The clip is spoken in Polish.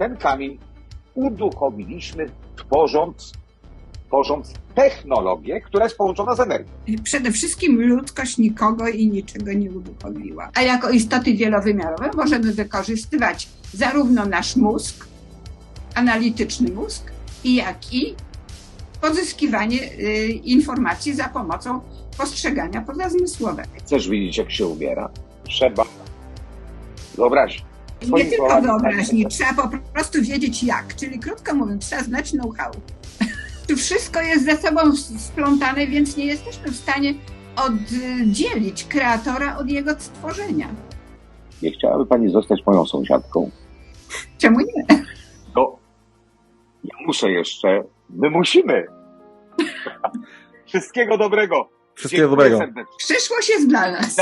ten kamień uduchowiliśmy, tworząc, tworząc technologię, która jest połączona z energią. Przede wszystkim ludzkość nikogo i niczego nie uduchowiła. A jako istoty wielowymiarowe możemy wykorzystywać zarówno nasz mózg, analityczny mózg, jak i pozyskiwanie y, informacji za pomocą postrzegania pozazmysłowego. Chcesz widzieć, jak się ubiera? Trzeba wyobrazić. Nie tylko wyobraźni, trzeba po prostu wiedzieć jak. Czyli krótko mówiąc, trzeba znać know-how. Tu wszystko jest ze sobą splątane, więc nie jesteśmy w stanie oddzielić kreatora od jego stworzenia. Nie chciałaby pani zostać moją sąsiadką? Czemu nie? No, ja muszę jeszcze, my musimy. Wszystkiego dobrego. Wszystkiego Dziękuję dobrego. serdecznie. Przyszłość jest dla nas.